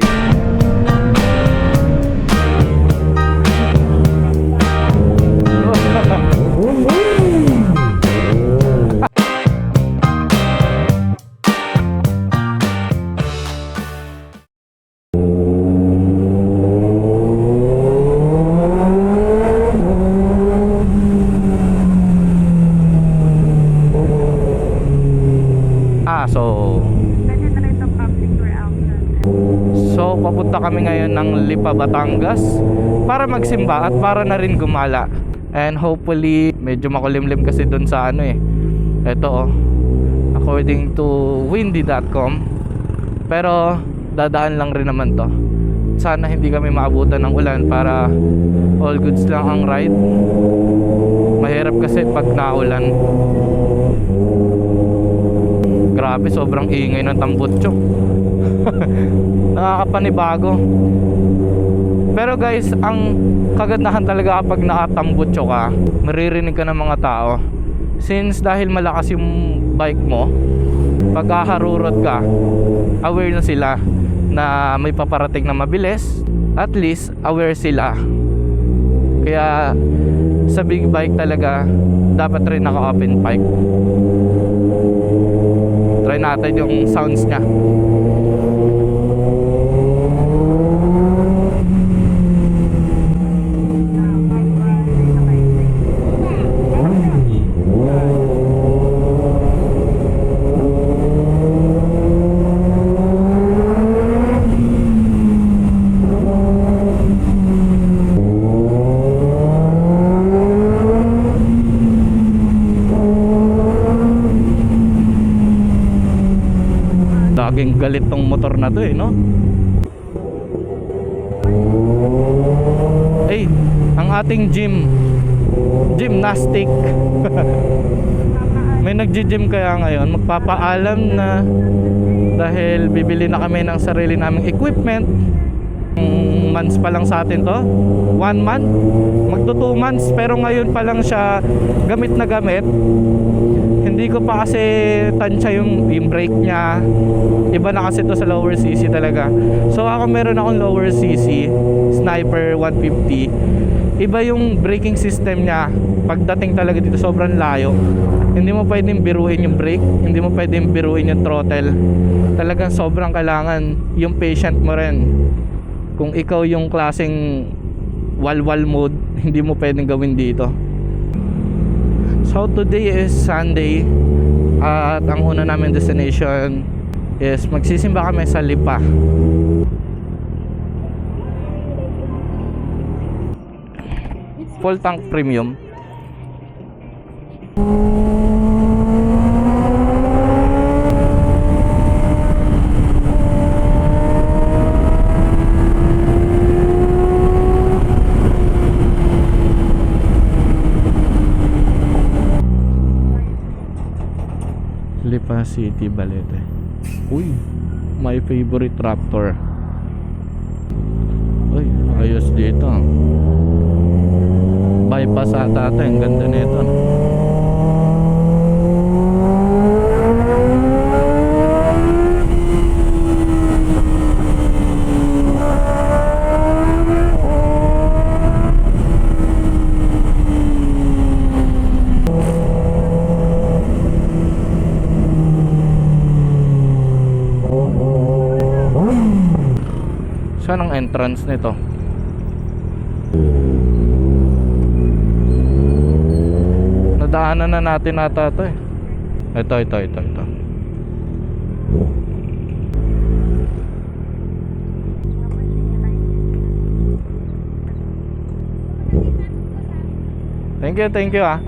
actually. Papunta kami ngayon ng Lipa, Batangas para magsimba at para na rin gumala. And hopefully, medyo makulimlim kasi dun sa ano eh. Ito oh. According to windy.com. Pero, dadaan lang rin naman to. Sana hindi kami maabutan ng ulan para all goods lang ang ride. Mahirap kasi pag naulan. Grabe, sobrang ingay ng tambutso. Nakakapanibago. Pero guys, ang kagandahan talaga kapag nakatambutso ka, maririnig ka ng mga tao. Since dahil malakas yung bike mo, pag haharurot ka, aware na sila na may paparating na mabilis. At least, aware sila. Kaya, sa big bike talaga, dapat rin naka-open bike. Try natin yung sounds niya. Galit tong motor na to eh, no? Ay, ang ating gym. Gymnastic. May nagji-gym kaya ngayon. Magpapaalam na Dahil bibili na kami ng sarili naming equipment months pa lang sa atin to One month Magto two months. Pero ngayon pa lang siya Gamit na gamit. Hindi ko pa kasi tansya yung, yung brake niya. Iba na kasi to sa lower CC talaga. So ako meron akong lower CC Sniper 150 iba yung braking system niya. Pagdating talaga dito sobrang layo. Hindi mo pwedeng biruin yung brake. Hindi mo pwedeng biruin yung throttle. Talagang sobrang kailangan yung patient mo rin kung ikaw yung klaseng walwal mode hindi mo pwedeng gawin dito So today is Sunday at ang una namin destination is magsisimba kami sa Lipa. Full tank premium. Lipa City, Balete. Uy, my favorite tractor. Uy, ayos dito. Bypass ata ito, ang ganda nito. no? Saan ang entrance nito? Nadaanan na natin ata ito eh. Ito, ito, ito, ito. Thank you, thank you ah.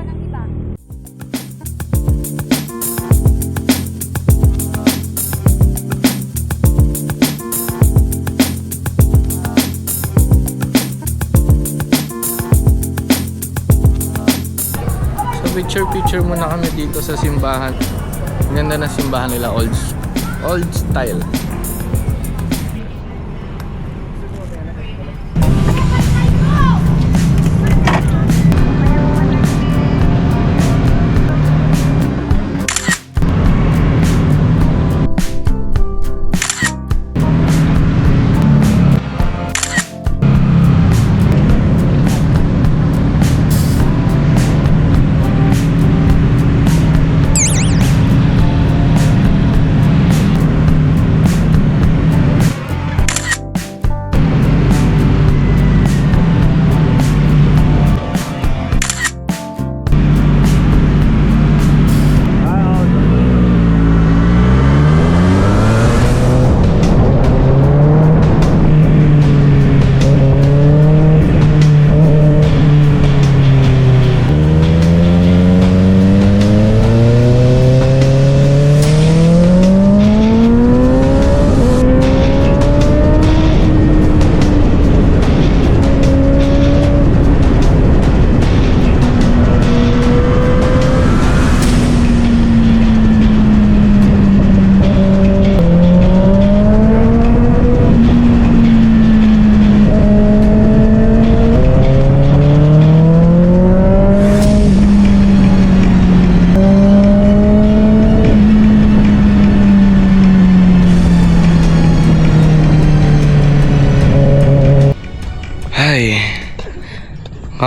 Picture picture muna kami dito sa simbahan. Ganda na simbahan nila old old style.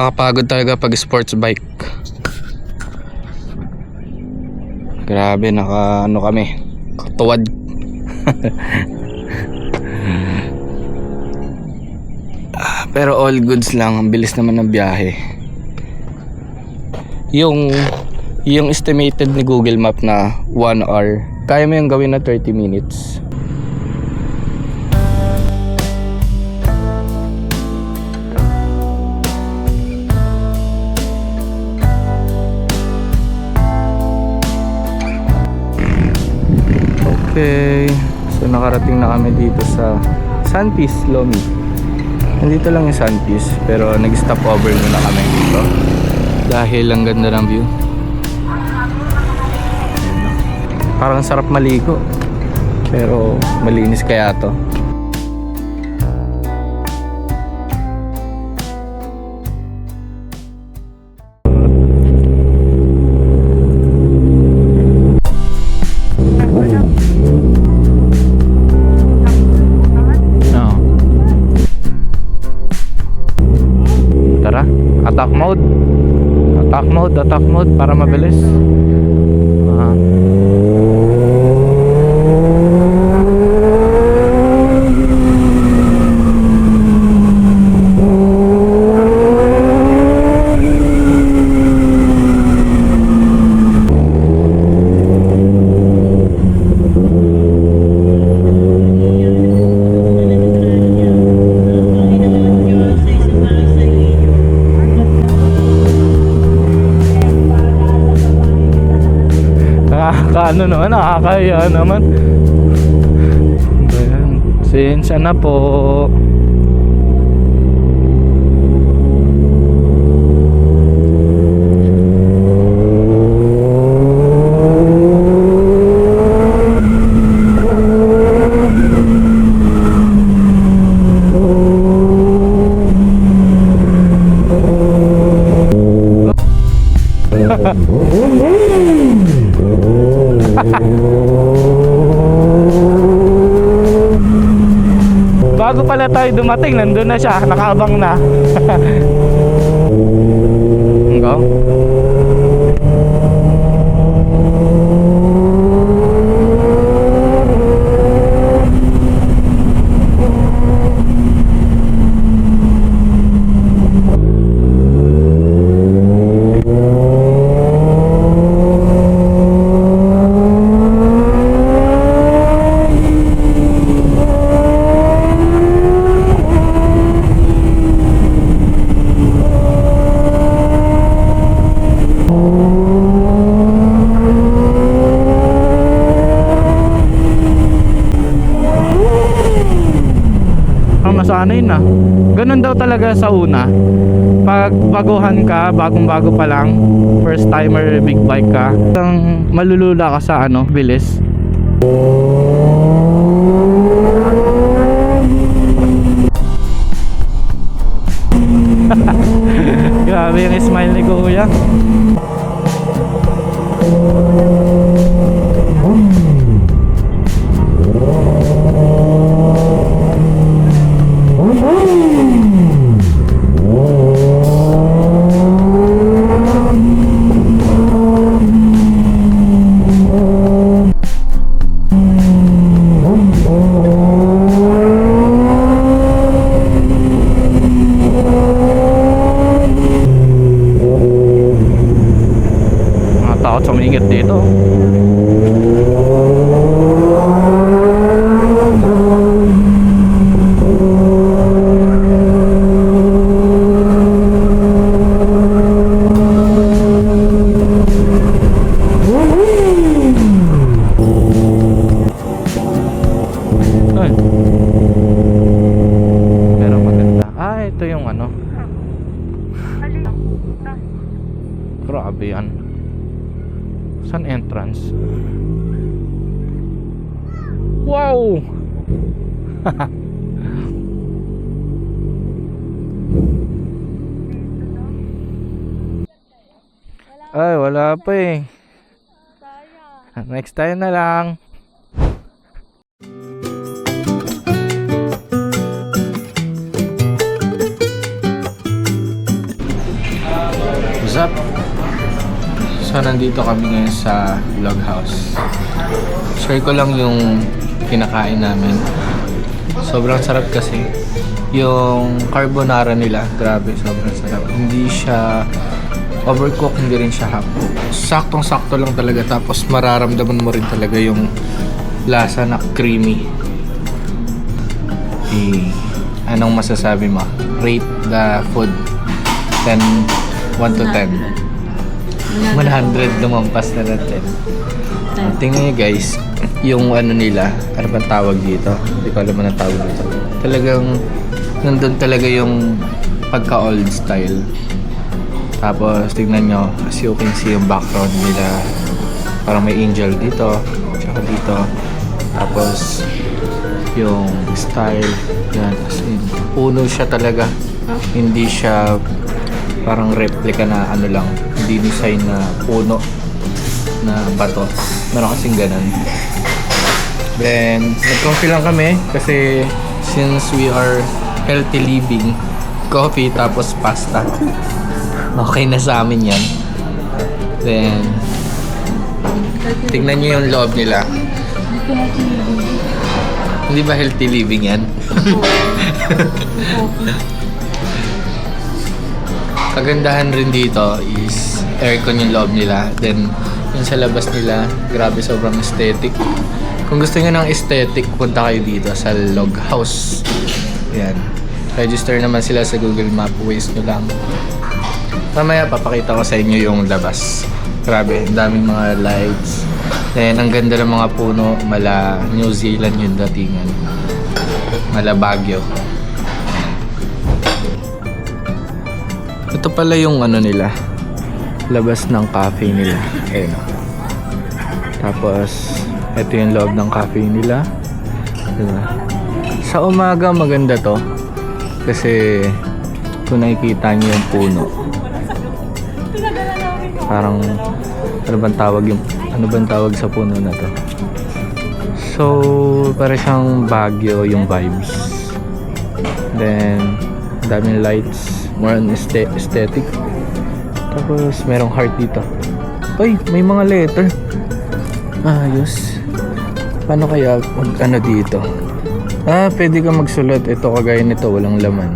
Makakapagod talaga pag sports bike. Grabe, naka ano kami. Katuwad. Ah, Pero all goods lang, ang bilis naman ng biyahe. Yung yung estimated ni Google Map na 1 hour, kaya mo yung gawin na 30 minutes. Okay, so nakarating na kami dito sa San Piz, Lomi. Nandito lang yung San Piz, pero nag-stop over muna kami dito. Dahil ang ganda ng view. Parang sarap maligo. Pero malinis kaya to. Tara, attack mode. Attack mode, attack mode para mabilis. Nakakaano naman, nakakaya naman. Ayan. Sensya na po. Bago pala tayo dumating, nandun na siya, nakabang na. Ang nasanay na. Ganun daw talaga sa una. Pag baguhan ka, bagong bago pa lang, first timer big bike ka, ang malulula ka sa ano, bilis. Ano. Grabe yan. San entrance? Wow! Ay, wala pa eh. Next time na lang. What's up? So, nandito kami ngayon sa log house. Share ko lang yung kinakain namin. Sobrang sarap kasi. Yung carbonara nila, grabe, sobrang sarap. Hindi siya overcooked, hindi rin siya half cooked. Saktong-sakto lang talaga. Tapos mararamdaman mo rin talaga yung lasa na creamy. Eh, anong masasabi mo? Rate the food 10, 1 to 10. 100 lumampas na na 10. Ang tingnan nyo guys, yung ano nila, ano bang tawag dito? Hindi ko alam anong tawag dito. Talagang, nandun talaga yung pagka-old style. Tapos, tignan nyo, as you can see yung background nila. Parang may angel dito, tsaka dito. Tapos, yung style, yan, as in, puno siya talaga. Hindi siya parang replica na ano lang, hindi design na puno na bato. Meron kasing ganun. Then, nag-coffee lang kami kasi since we are healthy living, coffee tapos pasta. Okay na sa amin yan. Then, tingnan nyo yung loob nila. Hindi ba healthy living yan? Kagandahan rin dito is aircon yung loob nila. Then, yung sa labas nila, grabe sobrang aesthetic. Kung gusto niyo ng aesthetic, punta kayo dito sa log house. Yan. Register naman sila sa Google Map. Waste nyo lang. Mamaya papakita ko sa inyo yung labas. Grabe, ang daming mga lights. Then, ang ganda ng mga puno. Mala New Zealand yung datingan. Mala Baguio. Ito pala yung ano nila. Labas ng cafe nila. Ayun. Tapos, ito yung loob ng cafe nila. Diba? Sa umaga maganda to. Kasi kung nakikita niyo yung puno. Parang ano bang tawag yung ano bang tawag sa puno na to? So, para siyang Baguio yung vibes. Then, daming lights, more on aesthe- aesthetic. Tapos, merong heart dito. Uy, may mga letter. Ayos. Paano kaya mag ano dito? Ah, pwede ka magsulat. Ito kagaya nito, walang laman.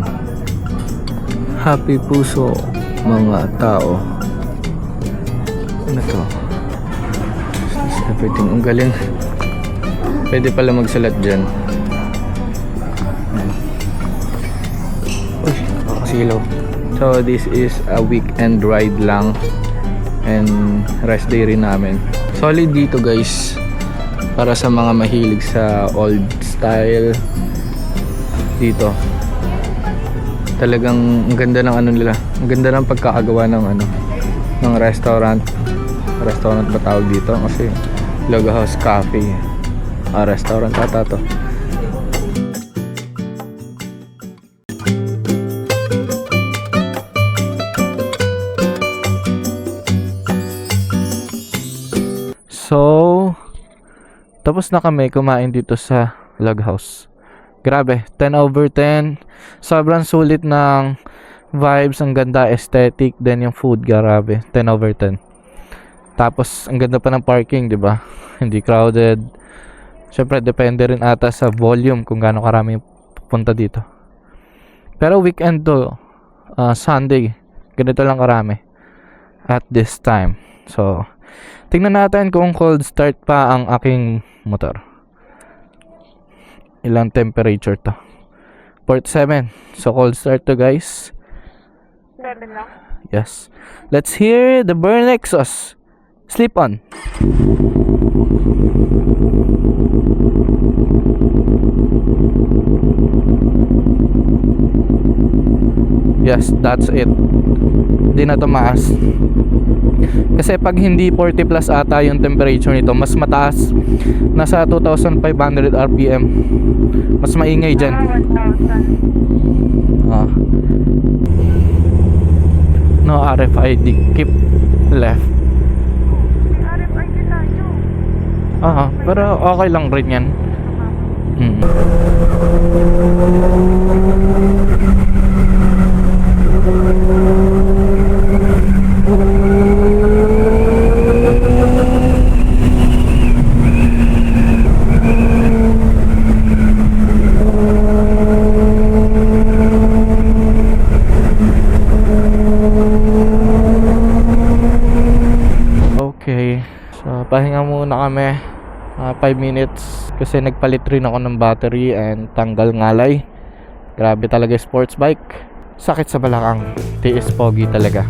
Happy puso, mga tao. Ano to? Everything. Ang galing. Pwede pala magsulat dyan. Kakasilaw. So, this is a weekend ride lang. And rest day rin namin. Solid dito guys. Para sa mga mahilig sa old style. Dito. Talagang ang ganda ng ano nila. Ang ganda ng pagkakagawa ng ano ng restaurant. Restaurant ba tawag dito? Kasi Logo House Cafe. Ah, restaurant ata to. Tapos na kami kumain dito sa log house. Grabe, 10 over 10. Sobrang sulit ng vibes, ang ganda, aesthetic, then yung food, grabe, 10 over 10. Tapos, ang ganda pa ng parking, di ba? Hindi crowded. Siyempre, depende rin ata sa volume kung gaano karami pupunta dito. Pero weekend to, ah, Sunday, ganito lang karami. At this time. So, tingnan natin kung cold start pa ang aking motor. Ilang temperature to. 47. So, cold start to guys. Seven lang. Yes. Let's hear the burn exhaust. Sleep on. Yes, that's it. Hindi na tumaas. Kasi pag hindi 40 plus ata yung temperature nito, mas mataas. Nasa 2,500 RPM. Mas maingay dyan. Ah, 1,000. Ah. No RFID. Keep left. Aha, pero okay lang rin yan. Hmm. Okay. Pahinga muna kami. 5 minutes. Kasi nagpalit rin ako ng battery and tanggal ngalay. Grabe talaga sports bike. Sakit sa balakang. Tiis pogi talaga.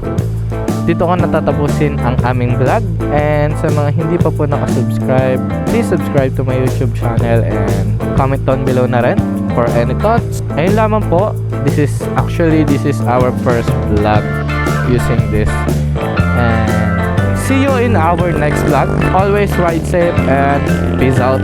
Dito ko natatapusin ang aming vlog. And sa mga hindi pa po nakasubscribe, please subscribe to my YouTube channel and comment down below na rin for any thoughts. Ayun lamang po. This is, actually, this is our first vlog using this. And see you in our next vlog. Always ride safe and peace out.